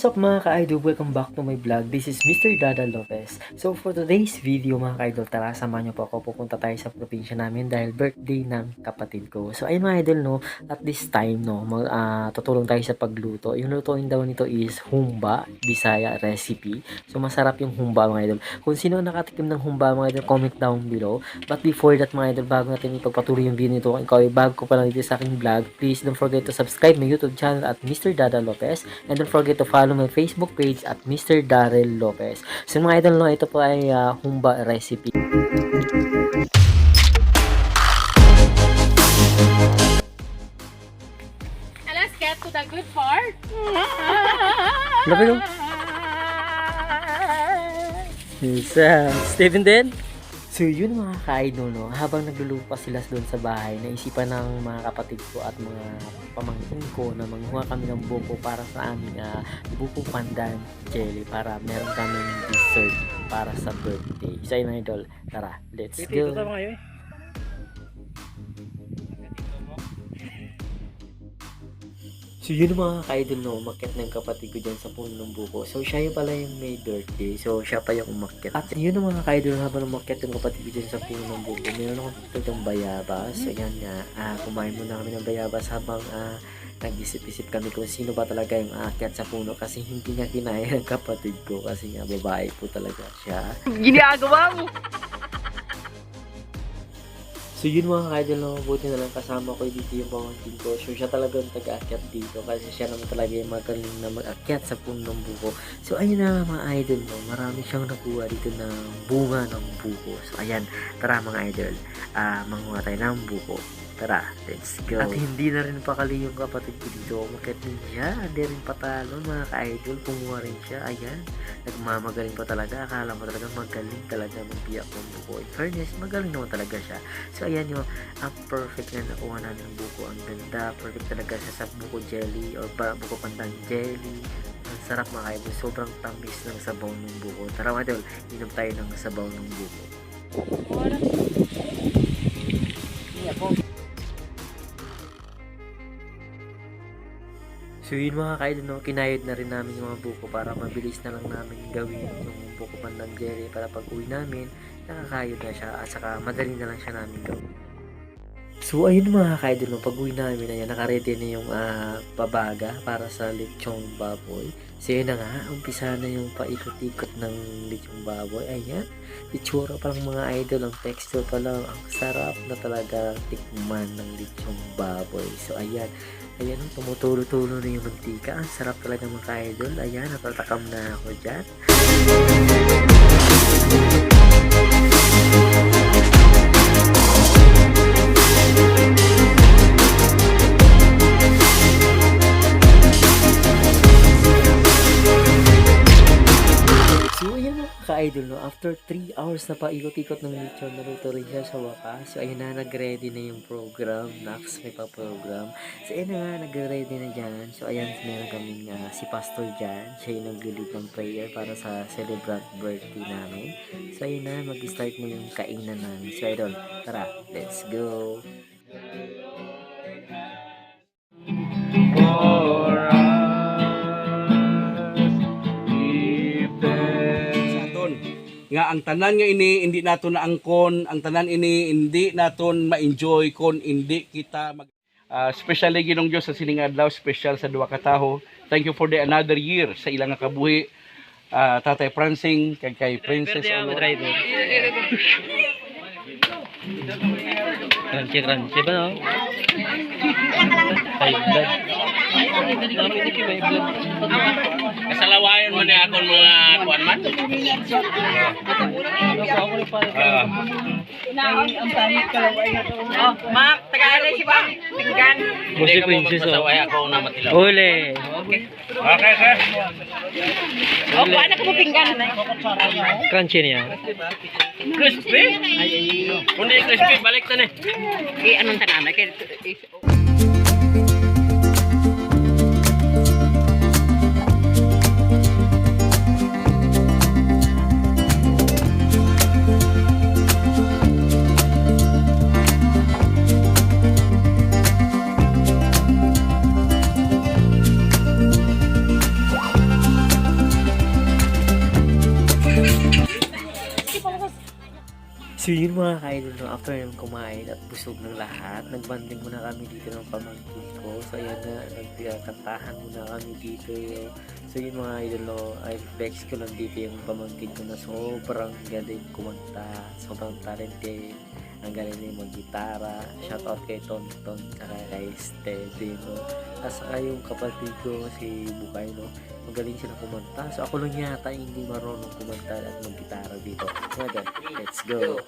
What's up mga ka-idol? Welcome back to my vlog. This is Mr. Dada Lopez. So for today's video mga ka-idol, tara samahan niyo po ako. Pupunta tayo sa probinsya namin dahil birthday ng kapatid ko. So ayun mga idol no, at this time no, mag, ah, tutulong tayo sa pagluto. Yung lutuin daw nito is humba, Bisaya recipe. So masarap yung humba mga idol. Kung sino nakatikim ng humba mga idol, comment down below. But before that mga idol, bago natin ipagpatuloy yung video nito, ikaw ay bago ko pa lang dito sa aking vlog, please don't forget to subscribe my YouTube channel at Mr. Dada Lopez. And don't forget to follow my Facebook page at Mr. Darrell Lopez. So mga idol, no, ito po ay ah, humba recipe. And let's get to the good part. Labi no? Isa. Steven din? So yun mga ka-idol no, habang naglulupa sila doon sa bahay, naisipan ng mga kapatid ko at mga pamangkin ko na manguha kami ng buko para sa aming uh, buko pandan jelly para meron kaming dessert para sa birthday. So yun idol, tara, let's go. So yun mga ka-idol no, umakyat ng kapatid ko dyan sa puno ng buko. So siya yung pala yung may birthday. So siya pa yung umakyat. At yun mga ka-idol habang umakyat ng kapatid ko dyan sa puno ng buko. Meron akong tutong bayabas. So yan nga, ah, kumain muna kami ng bayabas habang ah, nag-isip-isip kami kung sino ba talaga yung aakyat sa puno kasi hindi niya kinaya ng kapatid ko kasi nga babae po talaga siya. Ginagawa mo. So yun mga ka-idol no, buti na lang kasama ko dito yung pamangkin ko. So siya talaga yung taga-akyat dito kasi siya naman talaga yung magaling na mag-akyat sa puno ng buko. So ayun na mga idol no, marami siyang nakuha dito ng bunga ng buko. So ayan, tara mga idol, ah manguha tayo ng buko. Tara, let's go. At hindi na rin pakali yung kapatid ko dito. Umakit din siya. Hindi rin patalo mga ka-idol. Kumuha rin siya. Ayan. Nagmamagaling pa talaga. Akala mo talaga magaling talaga magbiyak ng buko. In fairness, magaling naman talaga siya. So ayan yung ang perfect na nakuha namin ng buko. Ang ganda. Perfect talaga siya sa buko jelly or ba, buko pandang jelly. Ang sarap mga ka-idol. Sobrang tamis ng sabaw ng buko. Tara mga idol, inom tayo ng sabaw ng buko. So yun mga kaidol, no, kinayod na rin namin yung mga buko para mabilis na lang namin gawin yung buko pandang jelly para pag uwi namin, nakakayod na siya at saka madali na lang siya namin gawin. So ayun mga kaidol, no, pag uwi namin, ayan, nakaredy na yung ah, pabaga para sa lechong baboy. So yun na nga, umpisa na yung paikot-ikot ng lechong baboy. Ayan, itsura pa lang mga idol, ang texture pa lang, ang sarap na talaga tikman ng lechong baboy. So ayan, Ayan, tumutulo-tulo na yung mantika. Ang sarap talaga mga idol. Ayan, natatakam na ako dyan. Ka-idol, no? after 3 hours na paikot-ikot ng lechon, naluto rin siya sa wakas. So, ayun na, nag-ready na yung program. Next, may pa-program. So, ayun na nag-ready na dyan. So, ayan, meron kaming ah, si Pastor dyan. Siya yung nag-lead ng prayer para sa celebrant birthday namin. So, ayun na, mag-start na yung kainan namin. So, idol, tara, let's go! sa nga ang tanan nga ini hindi naton naangkon ang tanan ini hindi naton ma-enjoy kon hindi kita mag Ah, especially ginong Dios sa sining adlaw special sa duha ka tawo thank you for the another year sa ilang nga kabuhi Ah, Tatay Prancing kay kay Princess Aurora Crunchy, crunchy ba, no? High blood. Kasalawayan mo ni akon mga kuan man Ah, Oh, Mak, taga-alay si Bang. Pinggan. Bossy Princess, oh. ako na matilaw Uli! okay sir Oh, paano ka mo pinggan? Crunchy niya. crispy kundi crispy balik na ni Eh, anong tanana? Kaya, So yun mga kaidol, no, after namin kumain at busog ng lahat, nagbanding muna kami dito ng pamangkin ko. So ayan na, nagkantahan muna kami dito. Yo. So yun mga idol, no, I flex ko lang dito yung pamangkin ko na sobrang galing kumanta, sobrang talented. Ang galing niya mag-gitara. Shout out kay Tonton, saka kay Steady, no. At saka yung kapatid ko, si Bukay, no. Magaling sila kumanta. So ako lang yata hindi marunong kumanta at mag-gitara dito. So again, let's go.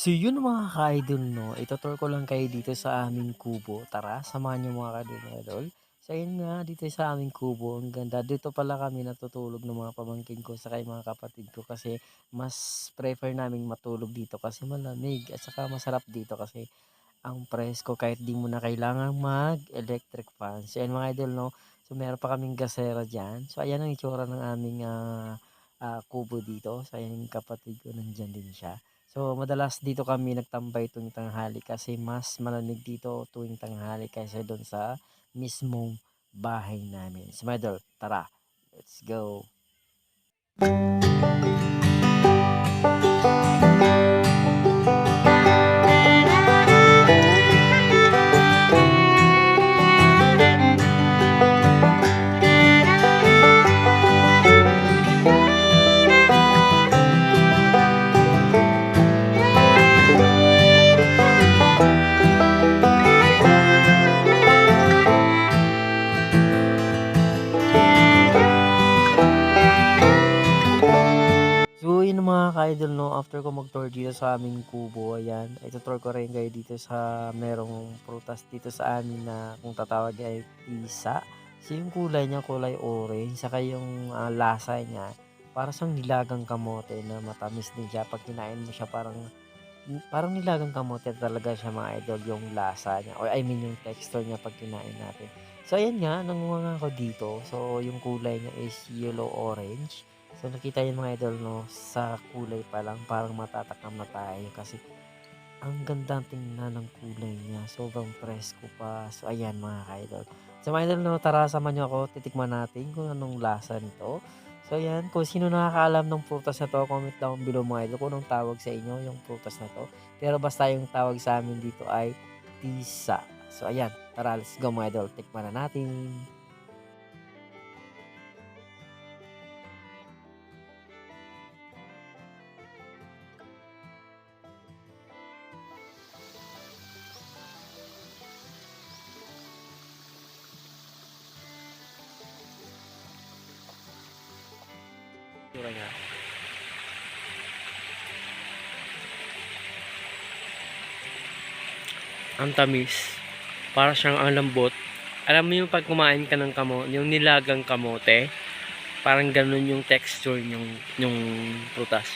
So yun mga ka-idol no, itutur ko lang kayo dito sa aming kubo. Tara, samahan niyo mga ka-idol. So nga, dito sa aming kubo, ang ganda. Dito pala kami natutulog ng mga pamangkin ko sa mga kapatid ko kasi mas prefer naming matulog dito kasi malamig at saka masarap dito kasi ang presko kahit di mo na kailangan mag electric fan. So yan mga idol no, so meron pa kaming gasera dyan. So ayan ang itsura ng aming ah, ah, kubo dito. So yung kapatid ko, nandyan din siya. So, madalas dito kami nagtambay tuwing tanghali kasi mas malamig dito tuwing tanghali kaysa doon sa mismong bahay namin. So, tara, let's go. So, ka-idol, no, after ko mag-tour dito sa aming kubo, ayan, ito-tour ko rin kayo dito sa merong prutas dito sa amin na kung tatawag ay pisa. So, yung kulay niya, kulay orange, saka yung ah, lasa niya, para siyang nilagang kamote na matamis din siya. Pag kinain mo siya, parang parang nilagang kamote talaga siya mga idol yung lasa niya or I mean yung texture niya pag kinain natin. So ayan nga, nangunga ako dito. So yung kulay niya is yellow orange. So nakita niyo mga idol no, sa kulay pa lang parang matatakam na tayo kasi ang ganda tingnan ng kulay niya. Sobrang presko pa. So ayan mga idol. So mga idol no, tara sama niyo ako titikman natin kung anong lasa nito. So ayan, kung sino nakakaalam ng prutas na to, comment down below mga idol kung anong tawag sa inyo yung prutas na to. Pero basta yung tawag sa amin dito ay tisa. So ayan, tara let's go mga idol, tikman na natin. Tura niya. Ang tamis. Para siyang ang lambot. Alam mo yung pag kumain ka ng kamo, yung nilagang kamote, parang ganun yung texture yung, yung prutas.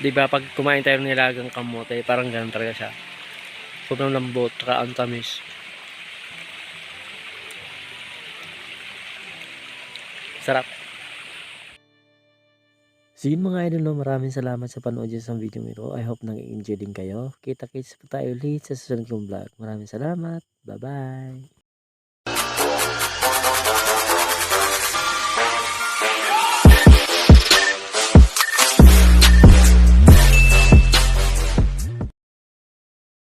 'Di ba pag kumain tayo ng nilagang kamote, parang ganun talaga siya. Sobrang lambot, saka ang tamis. Sarap. So yun mga idol, maraming salamat sa panood dyan sa video ito. I hope nang-enjoy din kayo. Kita-kits pa tayo ulit sa susunod kong vlog. Maraming salamat. Bye-bye.